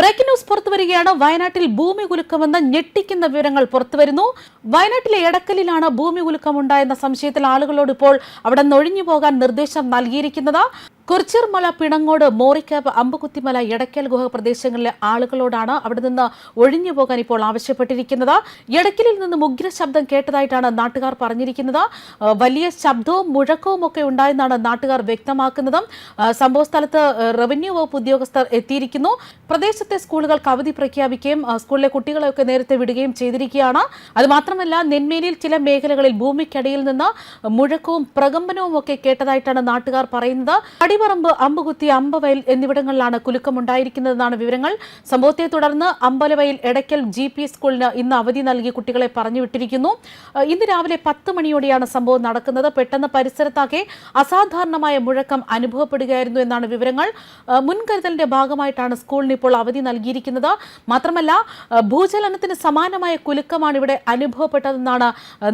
Breaking news പുറത്തുവരികയാണ് വയനാട്ടിൽ ഭൂമി കുലുക്കമെന്ന് ഞെട്ടിക്കുന്ന വിവരങ്ങൾ പുറത്തുവരുന്നു വയനാട്ടിലെ എടക്കലിലാണ് ഭൂമി കുലുക്കം ഉണ്ടായെന്ന സംശയത്തിൽ ആളുകളോട് ഇപ്പോൾ അവിടെ നൊഴിഞ്ഞു പോകാൻ നിർദ്ദേശം നൽകിയിരിക്കുന്നത്. കുറിച്ചിർമല പിണങ്ങോട് മോറിക്കാപ്പ് അമ്പുകുത്തിമല എടക്കൽ ഗുഹ പ്രദേശങ്ങളിലെ ആളുകളോടാണ് അവിടെ നിന്ന് ഒഴിഞ്ഞു പോകാൻ ഇപ്പോൾ ആവശ്യപ്പെട്ടിരിക്കുന്നത്. എടക്കലിൽ നിന്ന് മുഗ്ര ശബ്ദം കേട്ടതായിട്ടാണ് നാട്ടുകാർ പറഞ്ഞിരിക്കുന്നത്. വലിയ ശബ്ദവും മുഴക്കവും ഒക്കെ ഉണ്ടായെന്നാണ് നാട്ടുകാർ വ്യക്തമാക്കുന്നത്. സംഭവ സ്ഥലത്ത് റവന്യൂ വകുപ്പ് ഉദ്യോഗസ്ഥർ എത്തിയിരിക്കുന്നു. പ്രദേശത്തെ സ്കൂളുകൾക്ക് അവധി പ്രഖ്യാപിക്കുകയും സ്കൂളിലെ കുട്ടികളെയൊക്കെ നേരത്തെ വിടുകയും ചെയ്തിരിക്കുകയാണ്. അതുമാത്രമല്ല നെന്മേലിയിൽ ചില മേഖലകളിൽ ഭൂമിക്കടിയിൽ നിന്ന് മുഴക്കവും പ്രകമ്പനവും ഒക്കെ കേട്ടതായിട്ടാണ് നാട്ടുകാർ പറയുന്നത്. അടിപറമ്പ് അമ്പുകുത്തി അമ്പവയൽ എന്നിവിടങ്ങളിലാണ് കുലുക്കമുണ്ടായിരിക്കുന്നതെന്നാണ് വിവരങ്ങൾ. സംഭവത്തെ തുടർന്ന് അമ്പലവയൽ എടയ്ക്കൽ ജി പി സ്കൂളിന് ഇന്ന് അവധി നൽകി കുട്ടികളെ പറഞ്ഞുവിട്ടിരിക്കുന്നു. ഇന്ന് രാവിലെ പത്ത് മണിയോടെയാണ് സംഭവം നടക്കുന്നത്. പെട്ടെന്ന് പരിസരത്താകെ അസാധാരണമായ മുഴക്കം അനുഭവപ്പെടുകയായിരുന്നു എന്നാണ് വിവരങ്ങൾ. മുൻകരുതലിന്റെ ഭാഗമായിട്ടാണ് സ്കൂളിന് ഇപ്പോൾ അവധി നൽകിയിരിക്കുന്നത്. മാത്രമല്ല ഭൂചലനത്തിന് സമാനമായ കുലുക്കമാണ് ഇവിടെ അനുഭവപ്പെട്ടതെന്നാണ്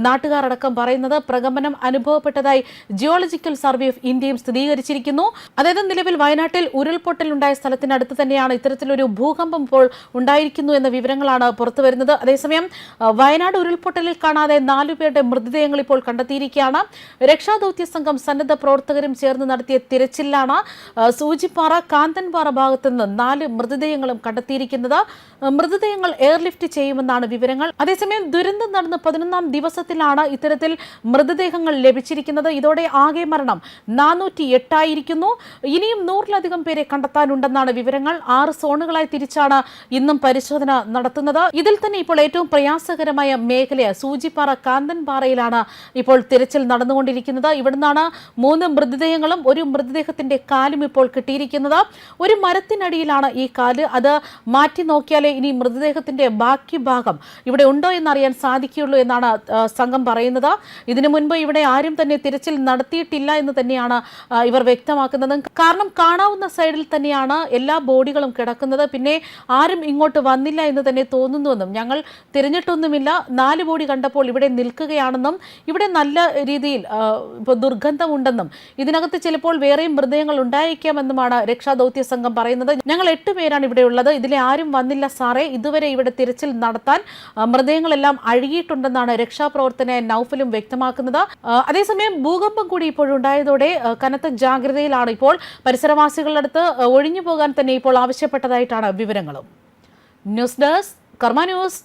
നാട്ടുകാരടക്കം പറയുന്നത്. പ്രകമ്പനം അനുഭവപ്പെട്ടതായി ജിയോളജിക്കൽ സർവേ ഓഫ് ഇന്ത്യയും സ്ഥിരീകരിച്ചിരിക്കുന്നു. അതായത് നിലവിൽ വയനാട്ടിൽ ഉരുൾപൊട്ടൽ ഉണ്ടായ സ്ഥലത്തിനടുത്ത് തന്നെയാണ് ഇത്തരത്തിലൊരു ഭൂകമ്പം ഇപ്പോൾ ഉണ്ടായിരിക്കുന്നു എന്ന വിവരങ്ങളാണ് പുറത്തു വരുന്നത്. അതേസമയം വയനാട് ഉരുൾപൊട്ടലിൽ കാണാതെ നാലുപേരുടെ മൃതദേഹങ്ങൾ ഇപ്പോൾ കണ്ടെത്തിയിരിക്കുകയാണ്. രക്ഷാദൌത്യ സംഘം സന്നദ്ധ പ്രവർത്തകരും ചേർന്ന് നടത്തിയ തിരച്ചിലാണ് സൂചിപ്പാറ കാന്തൻപാറ ഭാഗത്ത് നിന്ന് നാല് മൃതദേഹങ്ങളും കണ്ടെത്തിയിരിക്കുന്നത്. മൃതദേഹങ്ങൾ എയർലിഫ്റ്റ് ചെയ്യുമെന്നാണ് വിവരങ്ങൾ. അതേസമയം ദുരന്തം നടന്ന് പതിനൊന്നാം ദിവസത്തിലാണ് ഇത്തരത്തിൽ മൃതദേഹങ്ങൾ ലഭിച്ചിരിക്കുന്നത്. ഇതോടെ ആകെ മരണം നാനൂറ്റി എട്ടായിരിക്കുന്നു ഇനിയും നൂറിലധികം പേരെ കണ്ടെത്താനുണ്ടെന്നാണ് വിവരങ്ങൾ. ആറ് സോണുകളായി തിരിച്ചാണ് ഇന്നും പരിശോധന നടത്തുന്നത്. ഇതിൽ തന്നെ ഇപ്പോൾ ഏറ്റവും പ്രയാസകരമായ മേഖല സൂചിപ്പാറ കാന്തൻപാറയിലാണ് ഇപ്പോൾ തിരച്ചിൽ നടന്നുകൊണ്ടിരിക്കുന്നത്. ഇവിടുന്നാണ് മൂന്ന് മൃതദേഹങ്ങളും ഒരു മൃതദേഹത്തിന്റെ കാലും ഇപ്പോൾ കിട്ടിയിരിക്കുന്നത്. ഒരു മരത്തിനടിയിലാണ് ഈ കാൽ. അത് മാറ്റി നോക്കിയാലേ ഇനി മൃതദേഹത്തിന്റെ ബാക്കി ഭാഗം ഇവിടെ ഉണ്ടോ എന്നറിയാൻ സാധിക്കുകയുള്ളൂ എന്നാണ് സംഘം പറയുന്നത്. ഇതിനു മുൻപ് ഇവിടെ ആരും തന്നെ തിരച്ചിൽ നടത്തിയിട്ടില്ല എന്ന് തന്നെയാണ് ഇവർ വ്യക്തമാക്കുന്നത്. കാരണം കാണാവുന്ന സൈഡിൽ തന്നെയാണ് എല്ലാ ബോഡികളും കിടക്കുന്നത്. പിന്നെ ആരും ഇങ്ങോട്ട് വന്നില്ല എന്ന് തന്നെ തോന്നുന്നുവെന്നും. ഞങ്ങൾ തിരഞ്ഞിട്ടൊന്നുമില്ല. നാല് ബോഡി കണ്ടപ്പോൾ ഇവിടെ നിൽക്കുകയാണെന്നും ഇവിടെ നല്ല രീതിയിൽ ഇപ്പോൾ ദുർഗന്ധമുണ്ടെന്നും ഇതിനകത്ത് ചിലപ്പോൾ വേറെയും മൃതദേഹങ്ങൾ ഉണ്ടായേക്കാമെന്നുമാണ് രക്ഷാദൗത്യ സംഘം പറയുന്നത്. ഞങ്ങൾ എട്ട് പേരാണ് ഇവിടെ ഉള്ളത്. ഇതിലെ ആരും വന്നില്ല സാറേ. ഇതുവരെ ഇവിടെ തിരച്ചിൽ നടത്താൻ മൃതദേഹങ്ങളെല്ലാം അഴുകിയിട്ടുണ്ടെന്നാണ് രക്ഷാപ്രവർത്തന നൌഫലും വ്യക്തമാക്കുന്നത്. അതേസമയം ഭൂകമ്പം കൂടി ഇപ്പോഴുണ്ടായതോടെ കനത്ത കനത്ത ജാഗ്രതയിലാണ് ഇപ്പോൾ. പരിസരവാസികളുടെ അടുത്ത് ഒഴിഞ്ഞു പോകാൻ തന്നെ ഇപ്പോൾ ആവശ്യപ്പെട്ടതായിട്ടാണ് വിവരങ്ങളും. News desk Karma news.